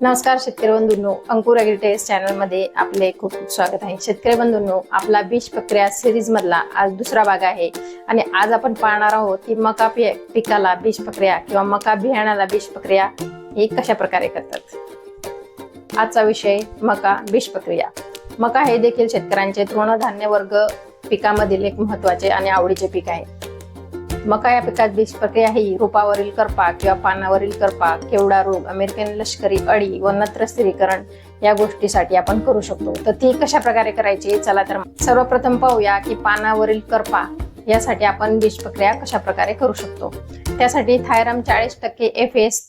नमस्कार शेतकरी बंधूंनो. अंकुर ॲग्रिटेस चॅनलमध्ये आपले खूप खूप स्वागत आहे. शेतकरी बंधूंनो आपला बीज प्रक्रिया सिरीज मधला आज दुसरा भाग आहे. आणि आज आपण पाहणार आहोत की मका पिकाला बीज प्रक्रिया किंवा मका बियाण्याला बीज प्रक्रिया ही कशा प्रकारे करतात. आजचा विषय मका बीज प्रक्रिया. मका हे देखील शेतकऱ्यांचे तृणधान्य वर्ग पिकामधील एक महत्त्वाचे आणि आवडीचे पीक आहे. मका या पिकात बीज प्रक्रिया ही रोपावरील करपा किंवा पानावरील करपा केवडा रोग अमेरिकन लष्करी अळी व नत्र स्थिरीकरण या गोष्टीसाठी आपण करू शकतो. तर ती कशा प्रकारे करायची चला तर सर्वप्रथम पाहूया की पानावरील करपा यासाठी आपण बीज प्रक्रिया कशा प्रकारे करू शकतो. त्यासाठी थायरम चाळीस टक्के एफ एस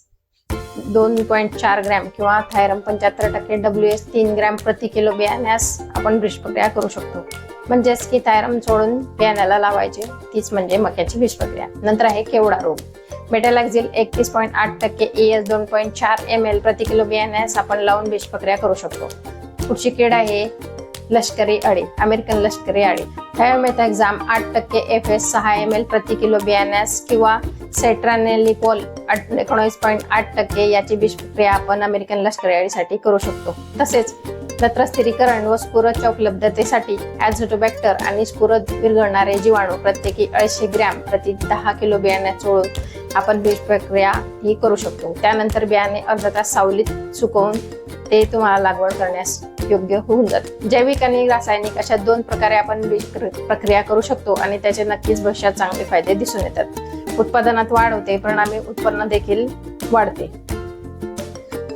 दोन पॉईंट चार ग्रॅम किंवा थायरम पंच्याहत्तर टक्के डब्ल्यू एस तीन ग्रॅम प्रति किलो बियाण्यास आपण बीज प्रक्रिया करू शकतो. म्हणजेच की थायरम सोडून बियाण्याला लावायचे. तीच म्हणजे मक्याची बीज नंतर आहे केवडा रोग. मेटॅलॅक्झिल एकतीस पॉईंट आठ टक्के ए एस दोन पॉईंट चार एम एल प्रति किलो बियाण्यास आपण लावून बीज करू शकतो. पुढची कीड आहे लष्करी अळी अमेरिकन लष्करी अळी थायोमेथॅक्झाम आठ टक्के एफ एस सहा एम एल प्रति किलो बियाण्यास किंवा सेट्रानेलिपोल एकोणीस पॉईंट आठ टक्के याची बीज आपण अमेरिकन लष्करी अळीसाठी करू शकतो. तसेच नत्र स्थिरीकरण व स्फुरदच्या उपलब्धतेसाठी ॲझोटोबॅक्टर आणि स्फुरद विरघळणारे जीवाणू प्रत्येकी अडीचशे ग्रॅम प्रति दहा किलो बियाण्यात चोळून आपण बीज प्रक्रिया ही करू शकतो. त्यानंतर बियाणे अर्धा तास सावलीत सुकवून ते तुम्हाला लागवड करण्यास योग्य होऊन जात. जैविक आणि रासायनिक अशा दोन प्रकारे आपण बीज प्रक्रिया करू शकतो आणि त्याचे नक्कीच भविष्यात चांगले फायदे दिसून येतात. उत्पादनात वाढ होते परिणामी उत्पन्न देखील वाढते.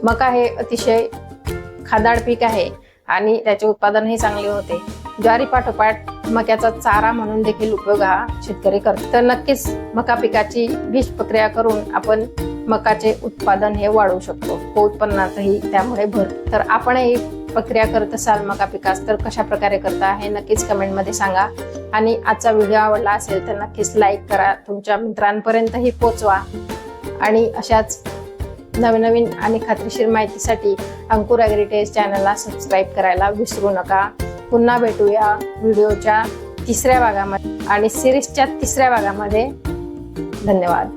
मका हे अतिशय खादाड पीक आहे आणि त्याचे उत्पादनही चांगले होते. ज्वारी पाठोपाठ मक्याचा चारा म्हणून देखील उपयोग हा शेतकरी करतो. तर नक्कीच मका पिकाची बीज प्रक्रिया करून आपण मकाचे उत्पादन हे वाढवू शकतो. व उत्पन्नातही त्यामुळे भर. तर आपणही प्रक्रिया करत असाल मका पिकास तर कशा प्रकारे करता हे नक्कीच कमेंटमध्ये सांगा. आणि आजचा व्हिडिओ आवडला असेल तर नक्कीच लाईक करा. तुमच्या मित्रांपर्यंतही पोचवा. आणि अशाच नवीन नवीन आणि खात्रीशीर माहितीसाठी अंकुर ॲग्रिटेज चॅनलला सबस्क्राईब करायला विसरू नका. पुन्हा भेटूया व्हिडिओच्या तिसऱ्या भागामध्ये आणि सिरीजच्या तिसऱ्या भागामध्ये. धन्यवाद.